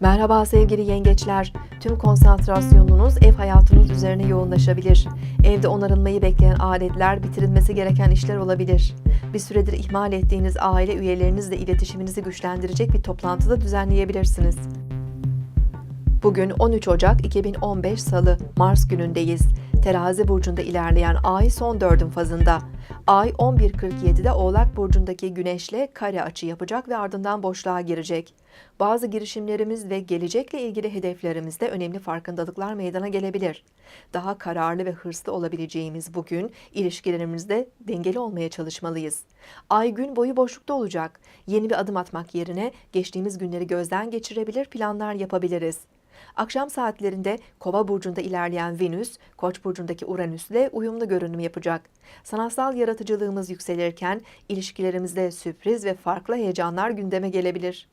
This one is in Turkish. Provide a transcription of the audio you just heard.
Merhaba sevgili yengeçler. Tüm konsantrasyonunuz ev hayatınız üzerine yoğunlaşabilir. Evde onarılmayı bekleyen aletler, bitirilmesi gereken işler olabilir. Bir süredir ihmal ettiğiniz aile üyelerinizle iletişiminizi güçlendirecek bir toplantıda düzenleyebilirsiniz. Bugün 13 Ocak 2015 Salı, Mars günündeyiz. Terazi burcunda ilerleyen ay son dördün fazında. Ay 11.47'de Oğlak burcundaki Güneş'le kare açı yapacak ve ardından boşluğa girecek. Bazı girişimlerimiz ve gelecekle ilgili hedeflerimizde önemli farkındalıklar meydana gelebilir. Daha kararlı ve hırslı olabileceğimiz bugün ilişkilerimizde dengeli olmaya çalışmalıyız. Ay gün boyu boşlukta olacak. Yeni bir adım atmak yerine geçtiğimiz günleri gözden geçirebilir, planlar yapabiliriz. Akşam saatlerinde Kova burcunda ilerleyen Venüs, Koç burcundaki Uranüs ile uyumlu görünüm yapacak. Sanatsal yaratıcılığımız yükselirken ilişkilerimizde sürpriz ve farklı heyecanlar gündeme gelebilir.